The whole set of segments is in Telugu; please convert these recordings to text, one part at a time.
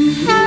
Mm-hmm.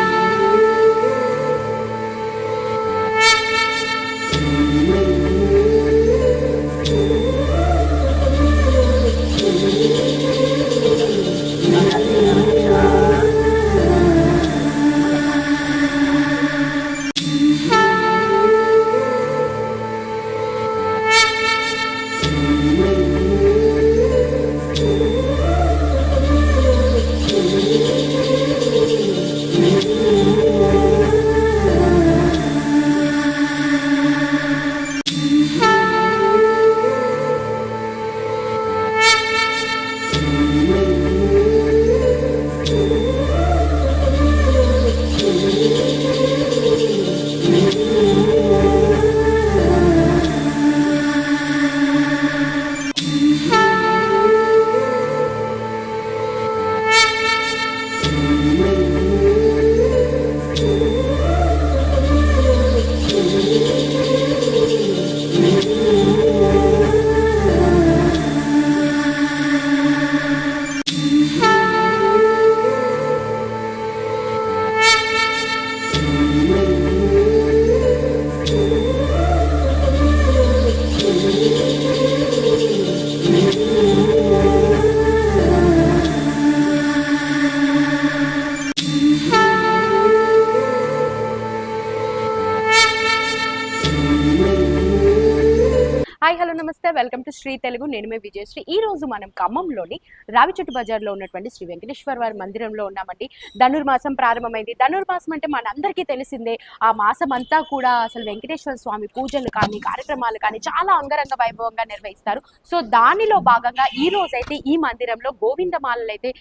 Welcome to Shri Telugu నేను మే విజయశ్రీ. ఈ రోజు మనం ఖమ్మంలోని రావిచెట్టు బజార్లో ఉన్నటువంటి శ్రీ వెంకటేశ్వర వారి మందిరంలో ఉన్నామండి. ధనుర్మాసం ప్రారంభమైంది. ధనుర్మాసం అంటే మనందరికీ తెలిసిందే. ఆ మాసం అంతా కూడా అసలు వెంకటేశ్వర స్వామి పూజలు కానీ కార్యక్రమాలు కానీ చాలా అంగరంగ వైభవంగా నిర్వహిస్తారు. సో దానిలో భాగంగా ఈ రోజైతే ఈ మందిరంలో గోవిందమాలలు అయితే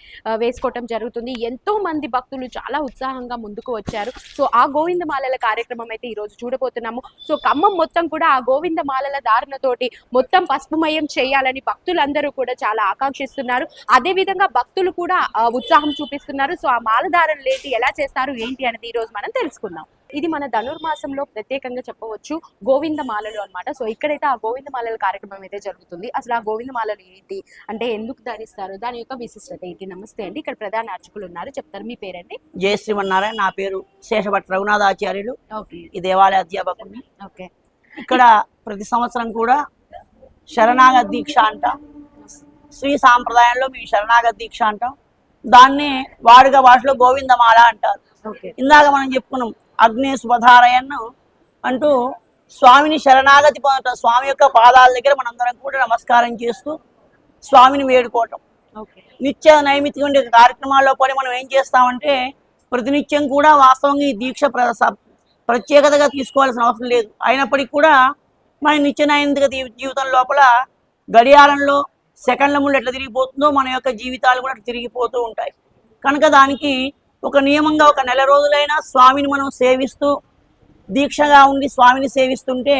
వేసుకోవటం జరుగుతుంది. ఎంతో మంది భక్తులు చాలా ఉత్సాహంగా ముందుకు వచ్చారు. సో ఆ గోవిందమాలల కార్యక్రమం అయితే ఈ రోజు చూడబోతున్నాము. సో ఖమ్మం మొత్తం కూడా ఆ గోవిందమాలల దారుణతోటి మొత్తం పసుపుమయం చేయాలని భక్తులందరూ కూడా చాలా ఆకాంక్షిస్తున్నారు. అదే విధంగా భక్తులు కూడా ఉత్సాహం చూపిస్తున్నారు. సో ఆ మాలధారణ ఏంటి ఎలా చేస్తారు ఏంటి అనేది ఈ రోజు మనం తెలుసుకుందాం. ఇది మన ధనుర్మాసంలో ప్రత్యేకంగా చెప్పవచ్చు గోవిందమాలలు అన్నమాట. సో ఇక్కడైతే ఆ గోవిందమాలల కార్యక్రమం అయితే జరుగుతుంది. అసలు ఆ గోవిందమాలలు ఏంటి అంటే ఎందుకు ధరిస్తారు దాని యొక్క విశిష్టత ఏంటి? నమస్తే అండి. ఇక్కడ ప్రధాన అర్చకులు ఉన్నారు. చెప్తారు మీ పేరండి? జయ శ్రీమన్నారాయణ. నా పేరు శేషభట్ రఘునాథాచార్యులు. ఓకే. ఈ దేవాలయ అధ్యాపకుడిని. ఓకే. ఇక్కడ ప్రతి సంవత్సరం కూడా శరణాగత దీక్ష అంటాం. శ్రీ సాంప్రదాయంలో మేము శరణాగత దీక్ష అంటాం. దాన్నే వాడుక భాషలో గోవిందమాల అంటారు. ఇందాక మనం చెప్పుకున్నాం అగ్ని శుభధారయన్ను అంటూ స్వామిని శరణాగతి పొందటం స్వామి యొక్క పాదాల దగ్గర మనందరం కూడా నమస్కారం చేస్తూ స్వామిని వేడుకోవటం. నిత్య నైమిత్తిక ఉండే కార్యక్రమాల్లో పడి మనం ఏం చేస్తామంటే ప్రతినిత్యం కూడా వాస్తవంగా ఈ దీక్ష ప్రత్యేకతగా తీసుకోవాల్సిన అవసరం లేదు. అయినప్పటికీ కూడా మన నిత్యనైంది జీవితం లోపల గడియారంలో సెకండ్ల ముందు ఎట్లా తిరిగిపోతుందో మన యొక్క జీవితాలు కూడా అట్లా తిరిగిపోతూ ఉంటాయి. కనుక దానికి ఒక నియమంగా ఒక నెల రోజులైనా స్వామిని మనం సేవిస్తూ దీక్షగా ఉండి స్వామిని సేవిస్తుంటే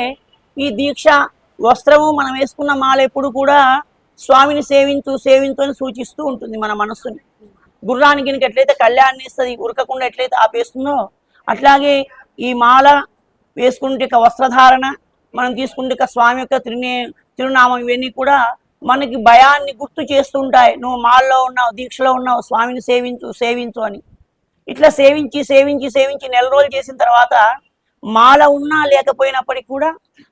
ఈ దీక్ష వస్త్రము మనం వేసుకున్న మాల ఎప్పుడు కూడా స్వామిని సేవించు సేవించు అని సూచిస్తూ ఉంటుంది మన మనస్సుని. గుర్రానికి ఎట్లయితే కళ్యాణ్ణి ఇస్తుంది ఉరకకుండా ఎట్లయితే ఆపేస్తుందో అట్లాగే ఈ మాల వేసుకుంటే వస్త్రధారణ మనం తీసుకుంటే ఇక స్వామి యొక్క తిరునే తిరునామం ఇవన్నీ కూడా మనకి భయాన్ని గుర్తు చేస్తుంటాయి నువ్వు మాల్లో ఉన్నావు దీక్షలో ఉన్నావు స్వామిని సేవించు సేవించు అని. ఇట్లా సేవించి సేవించి సేవించి నెల రోజులు చేసిన తర్వాత మాల ఉన్నా లేకపోయినప్పటికీ కూడా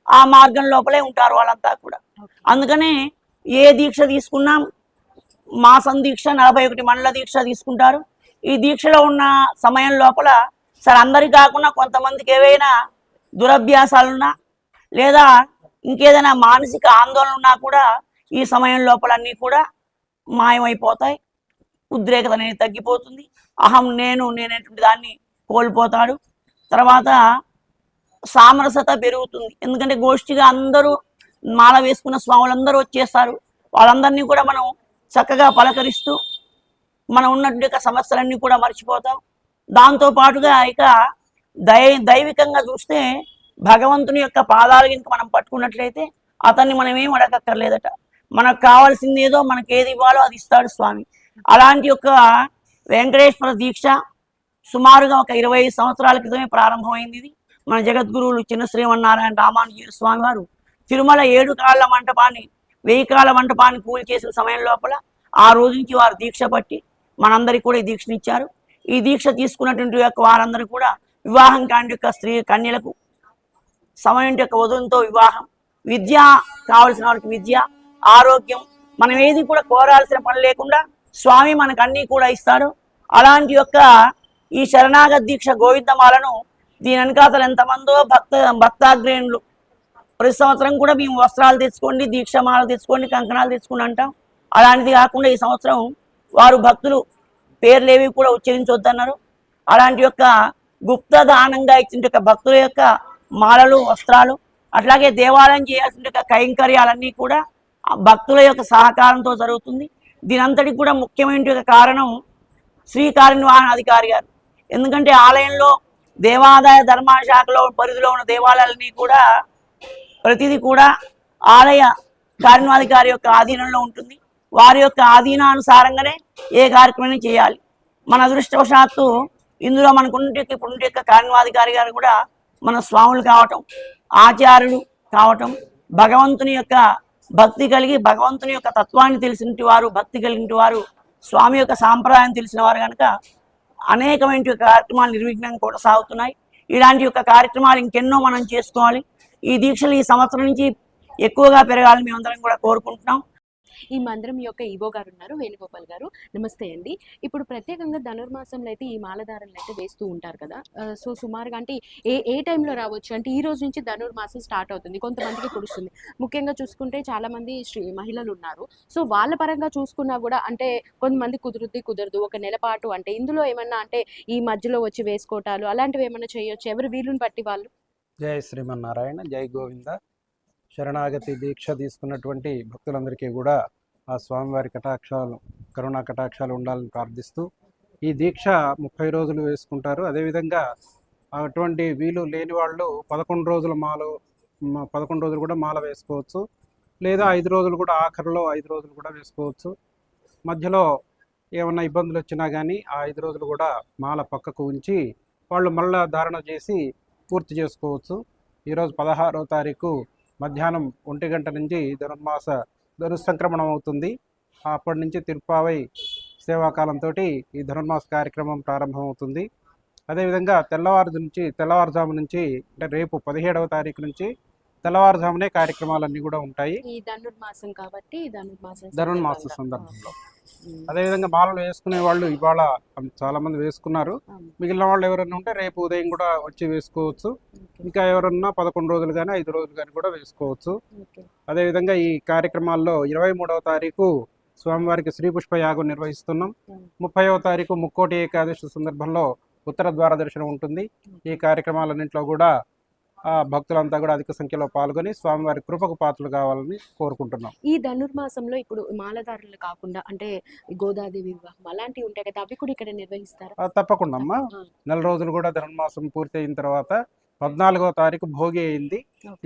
ఆ మార్గం లోపలే ఉంటారు వాళ్ళంతా కూడా. అందుకనే ఏ దీక్ష తీసుకున్నా మాసం దీక్ష నలభై ఒకటి మండల దీక్ష తీసుకుంటారు. ఈ దీక్షలో ఉన్న సమయం లోపల సరే అందరి కాకుండా కొంతమందికి ఏవైనా దురభ్యాసాలున్నా లేదా ఇంకేదైనా మానసిక ఆందోళన ఉన్నా కూడా ఈ సమయం లోపలన్నీ కూడా మాయమైపోతాయి. ఉద్రేకత అనేది తగ్గిపోతుంది. అహం నేను నేనేటువంటి దాన్ని కోల్పోతాడు. తర్వాత సామరసత పెరుగుతుంది. ఎందుకంటే గోష్ఠిగా అందరూ మాల వేసుకున్న స్వాములందరూ వచ్చేస్తారు. వాళ్ళందరినీ కూడా మనం చక్కగా పలకరిస్తూ మనం ఉన్నటువంటి యొక్క సమస్యలన్నీ కూడా మర్చిపోతాం. దాంతో పాటుగా ఇక దై దైవికంగా చూస్తే భగవంతుని యొక్క పాదాలు కనుక మనం పట్టుకున్నట్లయితే అతన్ని మనం ఏం అడగక్కర్లేదట. మనకు కావాల్సింది ఏదో మనకి ఏది ఇవ్వాలో అది ఇస్తాడు స్వామి. అలాంటి యొక్క వెంకటేశ్వర దీక్ష సుమారుగా ఒక ఇరవై ఐదు సంవత్సరాల క్రితమే ప్రారంభమైంది ఇది. మన జగద్గురువులు చిన్న శ్రీమన్నారాయణ రామానుజీ స్వామి వారు తిరుమల ఏడు కాళ్ళ మంటపాన్ని వెయ్యి కాళ్ళ మంటపాన్ని పూజ చేసిన సమయం లోపల ఆ రోజు నుంచి వారు దీక్ష పట్టి మనందరికీ కూడా ఈ దీక్షనిచ్చారు ఈ దీక్ష తీసుకున్నటువంటి యొక్క వారందరూ కూడా వివాహం కాని యొక్క స్త్రీ కన్యలకు సమయం యొక్క వధువుతో వివాహం. విద్య కావలసిన వాళ్ళకి విద్య ఆరోగ్యం. మనం ఏది కూడా కోరాల్సిన పని లేకుండా స్వామి మనకు అన్నీ కూడా ఇస్తాడు. అలాంటి యొక్క ఈ శరణాగత దీక్ష గోవిందమాలను దీని వెనకాతలు ఎంతమందో భక్త భక్తాగ్రేణులు ప్రతి సంవత్సరం కూడా మేము వస్త్రాలు తెచ్చుకోండి దీక్షమాలు తెచ్చుకోండి కంకణాలు తెచ్చుకోండి అంటాం. అలాంటిది కాకుండా ఈ సంవత్సరం వారు భక్తులు పేర్లేవి కూడా ఉచ్చరించొద్దన్నారు. అలాంటి యొక్క గుప్త దానంగా ఇచ్చిన యొక్క భక్తుల యొక్క మాలలు వస్త్రాలు అట్లాగే దేవాలయం చేయాల్సిన కైంకర్యాలన్నీ కూడా భక్తుల యొక్క సహకారంతో జరుగుతుంది. దీనంతటికి కూడా ముఖ్యమైన కారణం శ్రీ కార్యనిర్వహణాధికారి గారు. ఎందుకంటే ఆలయంలో దేవాదాయ ధర్మశాఖలో పరిధిలో ఉన్న దేవాలయాలన్నీ కూడా ప్రతిదీ కూడా ఆలయ కార్యనిర్వహణాధికారి యొక్క ఆధీనంలో ఉంటుంది. వారి యొక్క ఆధీనానుసారంగానే ఏ కార్యక్రమం చేయాలి. మన అదృష్టవశాత్తు ఇందులో మనకు ఇప్పుడు యొక్క కార్యనిర్వహణాధికారి గారు కూడా మన స్వాములు కావటం ఆచార్యులు కావటం భగవంతుని యొక్క భక్తి కలిగి భగవంతుని యొక్క తత్వాన్ని తెలిసినటువంటి వారు భక్తి కలిగిన వారు స్వామి యొక్క సాంప్రదాయం తెలిసిన వారు కనుక అనేకమైన కార్యక్రమాలు కార్యక్రమాలు నిర్విఘ్నంగా సాగుతున్నాయి. ఇలాంటి యొక్క కార్యక్రమాలు ఇంకెన్నో మనం చేసుకోవాలి. ఈ దీక్షలు ఈ సంవత్సరం నుంచి ఎక్కువగా పెరగాలని మేమందరం కూడా కోరుకుంటున్నాం. ఈ మందిరం యొక్క ఈవో గారు ఉన్నారు వేణుగోపాల్ గారు. నమస్తే అండి. ఇప్పుడు ప్రత్యేకంగా ధనుర్మాసంలో అయితే ఈ మాలధారలు అయితే వేస్తూ ఉంటారు కదా. సో సుమారుగా అంటే ఏ ఏ టైంలో రావచ్చు? అంటే ఈ రోజు నుంచి ధనుర్మాసం స్టార్ట్ అవుతుంది. కొంతమందికి కురుస్తుంది ముఖ్యంగా చూసుకుంటే చాలా మంది శ్రీ మహిళలు ఉన్నారు. సో వాళ్ళ పరంగా చూసుకున్నా కూడా అంటే కొంతమంది కుదురుద్ది కుదరదు. ఒక నెల పాటు అంటే ఇందులో ఏమన్నా అంటే ఈ మధ్యలో వచ్చి వేసుకోవటాలు అలాంటివి ఏమన్నా చేయొచ్చు? ఎవరు వీలుని బట్టి వాళ్ళు? జై శ్రీమన్నారాయణ జై గోవింద. శరణాగతి దీక్ష తీసుకున్నటువంటి భక్తులందరికీ కూడా ఆ స్వామివారి కటాక్షాలు కరుణా కటాక్షాలు ఉండాలని ప్రార్థిస్తూ ఈ దీక్ష ముప్పై రోజులు వేసుకుంటారు. అదేవిధంగా అటువంటి వీలు లేని వాళ్ళు పదకొండు రోజుల మాల పదకొండు రోజులు కూడా మాల వేసుకోవచ్చు. లేదా ఐదు రోజులు కూడా ఆఖరిలో ఐదు రోజులు కూడా వేసుకోవచ్చు. మధ్యలో ఏమన్నా ఇబ్బందులు వచ్చినా కానీ ఆ ఐదు రోజులు కూడా మాల పక్కకు ఉంచి వాళ్ళు మళ్ళా ధారణ చేసి పూర్తి చేసుకోవచ్చు. ఈరోజు పదహారవ తారీఖు మధ్యాహ్నం ఒంటి గంట నుంచి ధనుర్మాస ధనుసంక్రమణం అవుతుంది. అప్పటి నుంచి తిరుపావై సేవాకాలంతో ఈ ధనుర్మాస కార్యక్రమం ప్రారంభమవుతుంది. అదేవిధంగా తెల్లవారు నుంచి తెల్లవారుజాము నుంచి అంటే రేపు పదిహేడవ తారీఖు నుంచి తెల్లవారుజామునే కార్యక్రమాలన్నీ కూడా ఉంటాయి ఈ ధనుర్మాసం కాబట్టి ఈ ధనుర్మాసం ధనుర్మాస సందర్భంగా. సందర్భంలో. అదేవిధంగా మాలలు వేసుకునే వాళ్ళు ఇవాళ చాలా మంది వేసుకున్నారు. మిగిలిన వాళ్ళు ఎవరైనా ఉంటే రేపు ఉదయం కూడా వచ్చి వేసుకోవచ్చు. ఇంకా ఎవరన్నా పదకొండు రోజులు కానీ ఐదు రోజులు కానీ కూడా వేసుకోవచ్చు. అదేవిధంగా ఈ కార్యక్రమాల్లో ఇరవై మూడవ తారీఖు స్వామివారికి శ్రీ పుష్ప యాగం నిర్వహిస్తున్నాం. ముప్పైవ తారీఖు ముక్కోటి ఏకాదశి సందర్భంలో ఉత్తర ద్వార దర్శనం ఉంటుంది ఈ కార్యక్రమాలన్నింటిలో కూడా భక్తులంతా కూడా అధిక సంఖ్యలో పాల్గొని స్వామివారి కృపకు పాత్రలు కావాలని కోరుకుంటున్నాం. ఈ ధనుర్మాసంలో ఇప్పుడు మాలధారులు కాకుండా అంటే గోదాదేవి వివాహం అలాంటివి ఉంటాయి కదా అవి కూడా ఇక్కడ నిర్వహిస్తారా? తప్పకుండా అమ్మా. నెల రోజులు కూడా ధనుర్మాసం పూర్తి అయిన తర్వాత పద్నాలుగవ తారీఖు భోగి అయింది.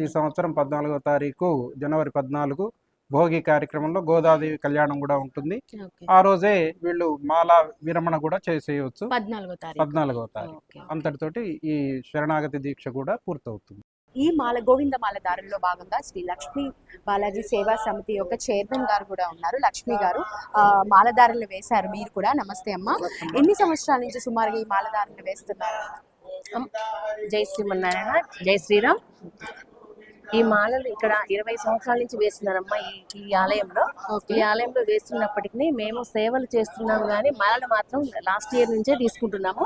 ఈ సంవత్సరం పద్నాలుగవ తారీఖు జనవరి పద్నాలుగు భోగి కార్యక్రమంలో గోదాదేవి కళ్యాణం కూడా ఉంటుంది. ఆ రోజే వీళ్ళు మాల విరమణ కూడా చేసేయవచ్చు పద్నాలుగో తారీఖు. అంతటితోటి ఈ శరణాగతి దీక్ష కూడా పూర్తవుతుంది. ఈ మాల గోవింద మాల దారుల్లో భాగంగా శ్రీ లక్ష్మీ బాలాజీ సేవా సమితి యొక్క చైర్మన్ గారు కూడా ఉన్నారు. లక్ష్మి గారు ఆ, మాలధారులు వేశారు. మీరు కూడా నమస్తే అమ్మ. ఎన్ని సంవత్సరాల నుంచి సుమారుగా ఈ మాలధారులు వేస్తున్నారు? జై శ్రీమన్నారాయణ జై శ్రీరామ్. ఈ మాలలు ఇక్కడ ఇరవై సంవత్సరాల నుంచి వేస్తున్నారమ్మా ఈ ఈ ఆలయంలో. ఈ ఆలయంలో వేస్తున్నప్పటికీ మేము సేవలు చేస్తున్నాం కానీ మాలలు మాత్రం లాస్ట్ ఇయర్ నుంచే తీసుకుంటున్నాము.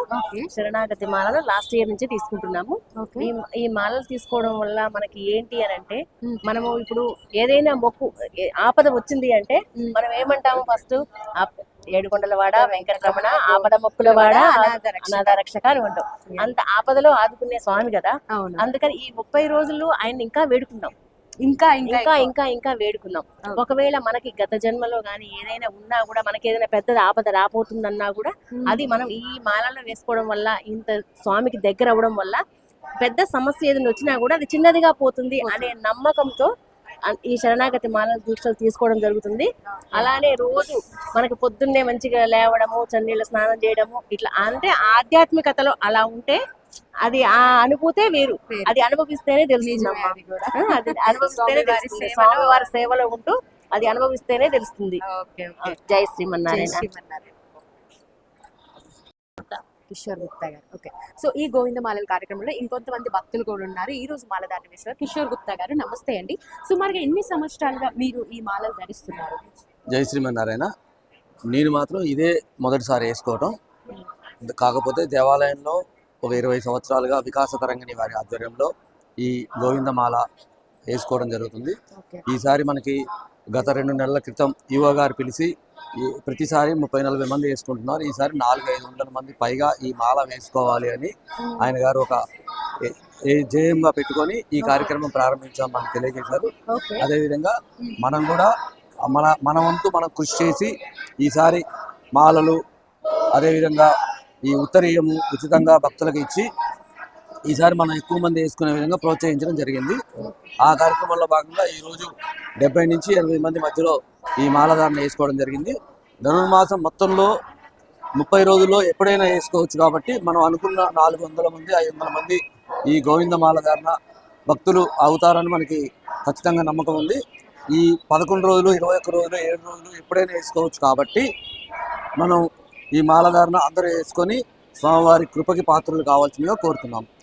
శరణాగతి మాలలు లాస్ట్ ఇయర్ నుంచే తీసుకుంటున్నాము. ఈ ఈ మాలలు తీసుకోవడం వల్ల మనకి ఏంటి అని అంటే. మనము ఇప్పుడు ఏదైనా మొక్కు ఆపద వచ్చింది అంటే. మనం ఏమంటాము ఫస్ట్? ఏడుకొండలవాడ వెంకటరమణ ఆపద మొక్కులవాడ అనాథ రక్షక. అనాథ రక్షక అని ఉంటాం అంత ఆపదలో ఆదుకునే స్వామి కదా అందుకని ఈ ముప్పై రోజులు ఆయన ఇంకా వేడుకుందాం ఇంకా ఇంకా ఇంకా. ఇంకా అవును. ఒకవేళ మనకి గత జన్మలో గానీ ఏదైనా ఉన్నా కూడా మనకి ఏదైనా పెద్ద ఆపద రాబోతుందన్నా కూడా. అది మనం ఈ మాలలో వేసుకోవడం వల్ల ఇంత స్వామికి దగ్గర అవ్వడం వల్ల పెద్ద సమస్య ఏదైనా వచ్చినా కూడా అది చిన్నదిగా పోతుంది అనే నమ్మకంతో ఈ శరణాగతి మాల దీక్షలు తీసుకోవడం జరుగుతుంది అలానే రోజు మనకి పొద్దున్నే మంచిగా లేవడము చన్నీళ్ళ స్నానం చేయడము ఇట్లా అంటే ఆధ్యాత్మికతలో అలా ఉంటే అది ఆ అనుభూతే వేరు. అది అనుభవిస్తేనే తెలుస్తుంది నిజమే అమ్మా. అది కూడా. ఆ, అది అనుభవిస్తేనే తెలుస్తుంది సేవలో- స్వామివారి సేవలో ఉంటూ అది అనుభవిస్తేనే తెలుస్తుంది జై శ్రీమన్నారాయణ. కిషోర్ గుప్తా గారు. ఓకే. సో ఈ గోవిందమాలల కార్యక్రమంలో ఇంకొంతమంది భక్తులు కూడా ఉన్నారు. ఈ రోజు మాల ధారణ వేసిన కిషోర్ గుప్తా గారు. నమస్తే అండి. సుమారుగా ఎన్ని సంవత్సరాలుగా మీరు ఈ మాలలు ధరిస్తున్నారు? జై శ్రీమన్నారాయణ. నేను మాత్రం ఇదే మొదటిసారి వేసుకోవటం. కాకపోతే దేవాలయంలో ఒక ఇరవై సంవత్సరాలుగా వికాస తరంగిణి వారి ఆధ్వర్యంలో ఈ గోవిందమాల వేసుకోవడం జరుగుతుంది. ఈసారి మనకి గత రెండు నెలల క్రితం ఈవో గారు పిలిచి ప్రతిసారి ముప్పై నలభై మంది వేసుకుంటున్నారు. ఈసారి నాలుగు ఐదు వందల మంది పైగా ఈ మాల వేసుకోవాలి అని ఆయన గారు ఒక జేయంగా పెట్టుకొని ఈ కార్యక్రమం ప్రారంభించామని మనకు తెలియజేశారు. అదేవిధంగా మనం కూడా మన మన వంతు మనం కృషి చేసి ఈసారి మాలలు అదేవిధంగా ఈ ఉత్తరీయము ఉచితంగా భక్తులకు ఇచ్చి ఈసారి మనం ఎక్కువ మంది వేసుకునే విధంగా ప్రోత్సహించడం జరిగింది. ఆ కార్యక్రమంలో భాగంగా ఈరోజు డెబ్బై నుంచి ఎనభై మంది మధ్యలో ఈ మాలధారణ వేసుకోవడం జరిగింది. ధనుర్మాసం మొత్తంలో ముప్పై రోజుల్లో ఎప్పుడైనా వేసుకోవచ్చు కాబట్టి మనం అనుకున్న నాలుగు వందల మంది ఐదు వందల మంది ఈ గోవింద మాలధారణ భక్తులు అవుతారని మనకి ఖచ్చితంగా నమ్మకం ఉంది. ఈ పదకొండు రోజులు ఇరవై ఒక్క రోజులు ఏడు రోజులు ఎప్పుడైనా వేసుకోవచ్చు కాబట్టి మనం ఈ మాలధారణ అందరూ వేసుకొని స్వామివారి కృపకి పాత్రలు కావాల్సిందిగా కోరుతున్నాం.